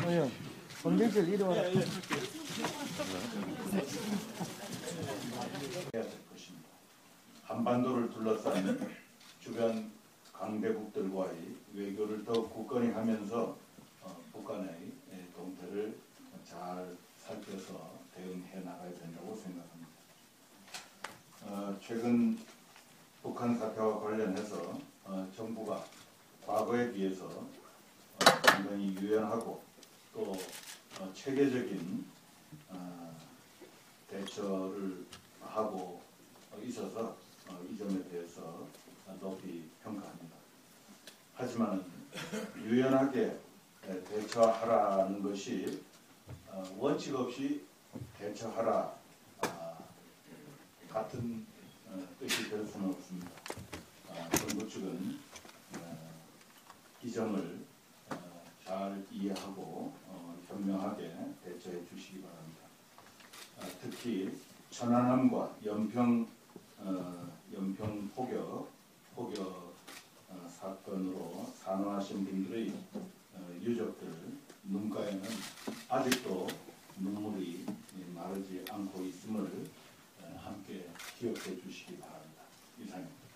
형님, 건들질 이리 와라. 한반도를 둘러싼 주변 강대국들과의 외교를 더 굳건히 하면서 어, 북한의 동태를 잘 살펴서 대응해 나가야 된다고 생각합니다. 어, 최근 북한 사태와 관련해서 어, 정부가 과거에 비해서 어, 상당히 유연하고 또 어, 체계적인 어, 대처를 하고 어, 있어서 어, 이 점에 대해서 어, 높이 평가합니다. 하지만 유연하게 에, 대처하라는 것이 어, 원칙 없이 대처하라 아, 같은 어, 뜻이 될 수는 없습니다. 정부 측은 이 점을 잘 이해하고 어, 현명하게 대처해 주시기 바랍니다. 아, 특히 천안함과 연평 어, 연평 포격 포격 어, 사건으로 산화하신 분들의 유족들 눈가에는 아직도 눈물이 마르지 않고 있음을 함께 기억해 주시기 바랍니다. 이상입니다.